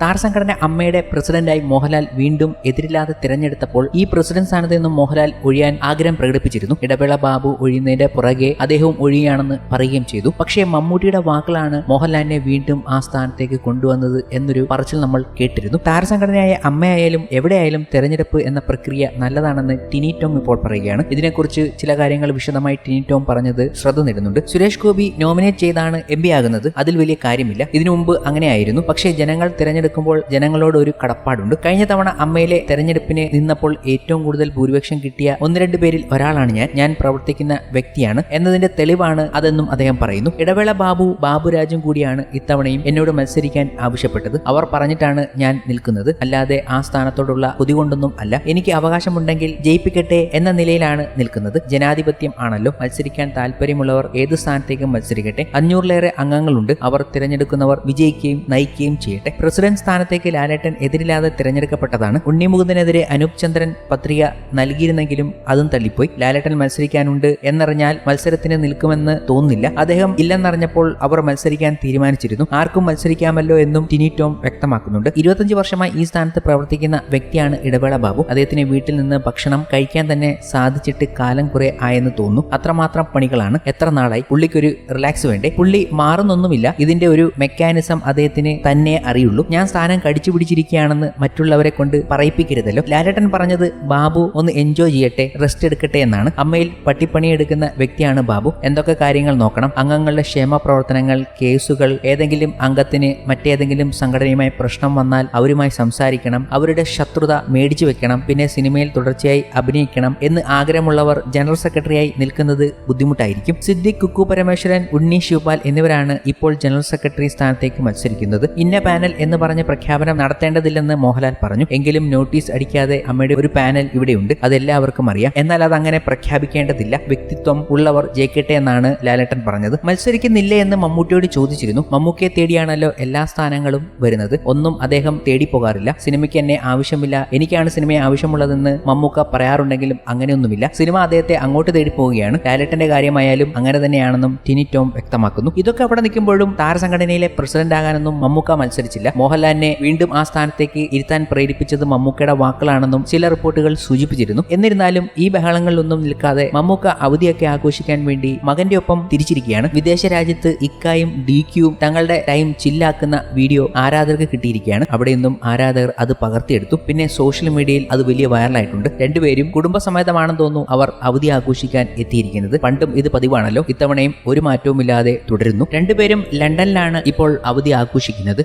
താരസംഘടന അമ്മയുടെ പ്രസിഡന്റായി മോഹൻലാൽ വീണ്ടും എതിരില്ലാതെ തിരഞ്ഞെടുത്തപ്പോൾ ഈ പ്രസിഡന്റ് സ്ഥാനത്ത് നിന്നും മോഹൻലാൽ ഒഴിയാൻ ആഗ്രഹം പ്രകടിപ്പിച്ചിരുന്നു. ഇടവേള ബാബു ഒഴിയുന്നതിന്റെ പുറകെ അദ്ദേഹവും ഒഴിയുകയാണെന്ന് പറയുകയും ചെയ്തു. പക്ഷേ മമ്മൂട്ടിയുടെ വാക്കുകളാണ് മോഹൻലാലിനെ വീണ്ടും ആ സ്ഥാനത്തേക്ക് കൊണ്ടുവന്നത് എന്നൊരു പറച്ചിൽ നമ്മൾ കേട്ടിരുന്നു. താരസംഘടനയായ അമ്മയായാലും എവിടെയായാലും തെരഞ്ഞെടുപ്പ് എന്ന പ്രക്രിയ നല്ലതാണെന്ന് ടിനി ടോം ഇപ്പോൾ പറയുകയാണ്. ഇതിനെക്കുറിച്ച് ചില കാര്യങ്ങൾ വിശദമായി ടിനി ടോം പറഞ്ഞത് ശ്രദ്ധ നേടുന്നുണ്ട്. സുരേഷ് ഗോപി നോമിനേറ്റ് ചെയ്താണ് എം ആകുന്നത്. അതിൽ വലിയ കാര്യമില്ല. ഇതിനു മുമ്പ് അങ്ങനെയായിരുന്നു. പക്ഷേ ജനങ്ങൾ തിരഞ്ഞെടുക്കുമ്പോൾ ജനങ്ങളോട് ഒരു കടപ്പാടുണ്ട്. കഴിഞ്ഞ തവണ അമ്മയിലെ തെരഞ്ഞെടുപ്പിന് നിന്നപ്പോൾ ഏറ്റവും കൂടുതൽ ഭൂരിപക്ഷം കിട്ടിയ ഒന്ന് രണ്ട് പേരിൽ ഒരാളാണ് ഞാൻ. ഞാൻ പ്രവർത്തിക്കുന്ന വ്യക്തിയാണ്. എന്നതിന്റെ തെളിവാണ് അതെന്നും അദ്ദേഹം പറയുന്നു. ഇടവേള ബാബു ബാബുരാജും കൂടിയാണ് ഇത്തവണയും എന്നോട് മത്സരിക്കാൻ ആവശ്യപ്പെട്ടത്. അവർ പറഞ്ഞിട്ടാണ് ഞാൻ നിൽക്കുന്നത്. അല്ലാതെ ആ സ്ഥാനത്തോടുള്ള കൊതി കൊണ്ടൊന്നും അല്ല. എനിക്ക് അവകാശമുണ്ടെങ്കിൽ ജയിപ്പിക്കട്ടെ എന്ന നിലയിലാണ് നിൽക്കുന്നത്. ജനാധിപത്യം ആണല്ലോ. മത്സരിക്കാൻ താല്പര്യമുള്ളവർ ഏത് സ്ഥാനത്തേക്കും മത്സരിക്കട്ടെ. അഞ്ഞൂറിലേറെ അംഗങ്ങളുണ്ട്. അവർ തിരഞ്ഞെടുക്കുന്നവർ വിജയിക്കുകയും നയിക്കുകയും ചെയ്യട്ടെ. പ്രസിഡന്റ് സ്ഥാനത്തേക്ക് ലാലേട്ടൻ എതിരില്ലാതെ തിരഞ്ഞെടുക്കപ്പെട്ടതാണ്. ഉണ്ണിമുകുന്ദനെതിരെ അനൂപ് ചന്ദ്രൻ പത്രിക നൽകിയിരുന്നെങ്കിലും അതും തള്ളിപ്പോയി. ലാലേട്ടൻ മത്സരിക്കാനുണ്ട് എന്നറിഞ്ഞാൽ മത്സരത്തിന് നിൽക്കുമെന്ന് തോന്നുന്നില്ല. അദ്ദേഹം ഇല്ലെന്നറിഞ്ഞപ്പോൾ അവർ മത്സരിക്കാൻ തീരുമാനിച്ചിരുന്നു. ആർക്കും മത്സരിക്കാമല്ലോ എന്നും ടിനി ടോം വ്യക്തമാക്കുന്നുണ്ട്. ഇരുപത്തഞ്ച് വർഷമായി ഈ സ്ഥാനത്ത് പ്രവർത്തിക്കുന്ന വ്യക്തിയാണ് ഇടവേള ബാബു. അദ്ദേഹത്തിന് വീട്ടിൽ നിന്ന് ഭക്ഷണം കഴിക്കാൻ തന്നെ സാധിച്ചിട്ട് കാലം കുറെ ആയെന്ന് തോന്നുന്നു. അത്രമാത്രം പണികളാണ്. എത്ര നാളായി? പുള്ളിക്കൊരു റിലാക്സ് വേണ്ടേ? പുള്ളി മാറുന്നൊന്നുമില്ല. ഇതിന്റെ ഒരു മെക്കാനിസം അദ്ദേഹത്തിന് തന്നെ അറിയുള്ളൂ. ഞാൻ സ്ഥാനം കടിച്ചു പിടിച്ചിരിക്കുകയാണെന്ന് മറ്റുള്ളവരെ കൊണ്ട് പറയിപ്പിക്കരുതല്ലോ. ലാലേട്ടൻ പറഞ്ഞത് ബാബു ഒന്ന് എൻജോയ് ചെയ്യട്ടെ റെസ്റ്റ് എടുക്കട്ടെ എന്നാണ്. അമ്മയിൽ പട്ടിപ്പണിയെടുക്കുന്ന വ്യക്തിയാണ് ബാബു. എന്തൊക്കെ കാര്യങ്ങൾ നോക്കണം? അംഗങ്ങളുടെ ക്ഷേമ പ്രവർത്തനങ്ങൾ കേസുകൾ ഏതെങ്കിലും അംഗത്തിന് മറ്റേതെങ്കിലും സംഘടനയുമായി പ്രശ്നം വന്നാൽ അവരുമായി സംസാരിക്കണം അവരുടെ ശത്രുത മേടിച്ചു വെക്കണം പിന്നെ സിനിമയിൽ തുടർച്ചയായി അഭിനയിക്കണം എന്ന് ആഗ്രഹമുള്ളവർ ജനറൽ സെക്രട്ടറിയായി നിൽക്കുന്നത് ബുദ്ധിമുട്ടായിരിക്കും. സിദ്ദിഖ് കുക്കു പരമേശ്വരൻ ഉണ്ണി ശിവപാൽ എന്നിവരാണ് ഇപ്പോൾ ജനറൽ സെക്രട്ടറി സ്ഥാനത്തേക്ക് മത്സരിക്കുന്നത്. ഇന്ന പാനൽ എന്ന് പറഞ്ഞ പ്രഖ്യാപനം നടത്തേണ്ടതില്ലെന്ന് മോഹൻലാൽ പറഞ്ഞു. എങ്കിലും നോട്ടീസ് അടിക്കാതെ അമ്മയുടെ ഒരു പാനൽ ഇവിടെയുണ്ട്. അതെല്ലാവർക്കും അറിയാം. എന്നാൽ അത് അങ്ങനെ പ്രഖ്യാപിക്കേണ്ടതില്ല. വ്യക്തിത്വം ഉള്ളവർ ജയിക്കട്ടെ എന്നാണ് ലാലേട്ടൻ പറഞ്ഞത്. മത്സരിക്കുന്നില്ലേ എന്ന് മമ്മൂട്ടിയോട് ചോദിച്ചിരുന്നു. മമ്മൂക്കയെ തേടിയാണല്ലോ എല്ലാ സ്ഥാനങ്ങളും വരുന്നത്. ഒന്നും അദ്ദേഹം തേടി പോകാറില്ല. സിനിമയ്ക്ക് എന്നെ ആവശ്യമില്ല. എനിക്കാണ് സിനിമയെ ആവശ്യമുള്ളതെന്ന് മമ്മൂക്ക പറയാറുണ്ടെങ്കിലും അങ്ങനെയൊന്നുമില്ല. സിനിമ അദ്ദേഹത്തെ അങ്ങോട്ട് തേടി പോവുകയാണ്. ലാലേട്ടന്റെ കാര്യമായാലും അങ്ങനെ തന്നെയാണെന്നും ടിനി ടോം വ്യക്തമാക്കുന്നു. ഇതൊക്കെ അവിടെ നിൽക്കുമ്പോഴും താരസംഘടനയിലെ പ്രസിഡന്റ് ആകാനൊന്നും മമ്മൂക്ക മത്സരിച്ചില്ല. മോഹൻലാലിനെ വീണ്ടും ആ സ്ഥാനത്തേക്ക് ഇരുത്താൻ പ്രേരിപ്പിച്ചത് മമ്മൂക്കയുടെ വാക്കുകളാണെന്നും ചില റിപ്പോർട്ടുകൾ സൂചിപ്പിച്ചിരുന്നു. എന്നിരുന്നാലും ഈ ബഹളങ്ങളിലൊന്നും നിൽക്കാതെ മമ്മൂക്ക അവധിയൊക്കെ ആഘോഷിക്കാൻ വേണ്ടി മകന്റെ ഒപ്പം തിരിച്ചിരിക്കുകയാണ്. വിദേശ രാജ്യത്ത് ഇക്കായും ഡി ക്യൂവും തങ്ങളുടെ ടൈം ചില്ലാക്കുന്ന വീഡിയോ ആരാധകർക്ക് കിട്ടിയിരിക്കുകയാണ്. അവിടെ നിന്നും ആരാധകർ അത് പകർത്തിയെടുത്തു. പിന്നെ സോഷ്യൽ മീഡിയയിൽ അത് വലിയ വൈറലായിട്ടുണ്ട്. രണ്ടുപേരും കുടുംബസമേതമാണെന്ന് തോന്നുന്നു അവർ അവധി ആഘോഷിക്കാൻ എത്തിയിരിക്കുന്നത്. പണ്ടും ഇത് പതിവാണല്ലോ. ഇത്തവണയും ഒരു മാറ്റവുമില്ലാതെ തുടരുന്നു. രണ്ടുപേരും ലണ്ടനിലാണ് ഇപ്പോൾ അവധി ആഘോഷിക്കുന്നത്.